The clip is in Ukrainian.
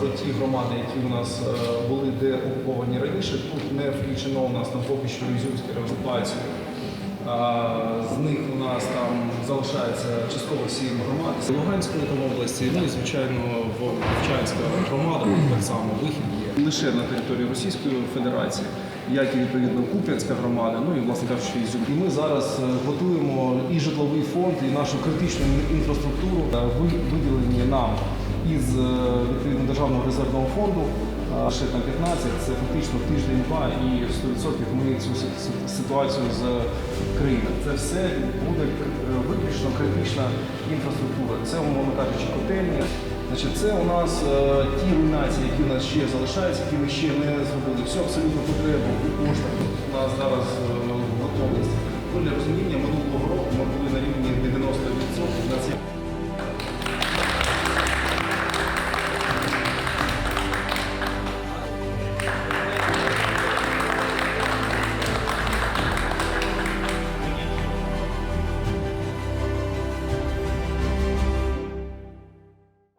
про ті громади, які у нас е, були деокуповані раніше. Тут не включено у нас там поки що Ізюмська реокупація. А, З них у нас там залишається частково сім громад. З Луганської там області, ну і звичайно Вовчанська громада так само вихід є лише на території Російської Федерації, як і відповідно Куп'янська громада, ну і власне кажучи, Ізюм. І ми зараз е, готуємо і житловий фонд, і нашу критичну інфраструктуру е, виділені нам із відповідно державного резервного фонду. Ще там 15, це фактично тиждень-два і 100% ми цю си- си- ситуацію з країни. Це все буде е, виключно критична інфраструктура. Це, умовно кажучи, котельні. Значить, це у нас е, ті руйнації, які у нас ще залишаються, які ми ще не зробили. Все абсолютно потребу у нас зараз е, готовність. Ну, для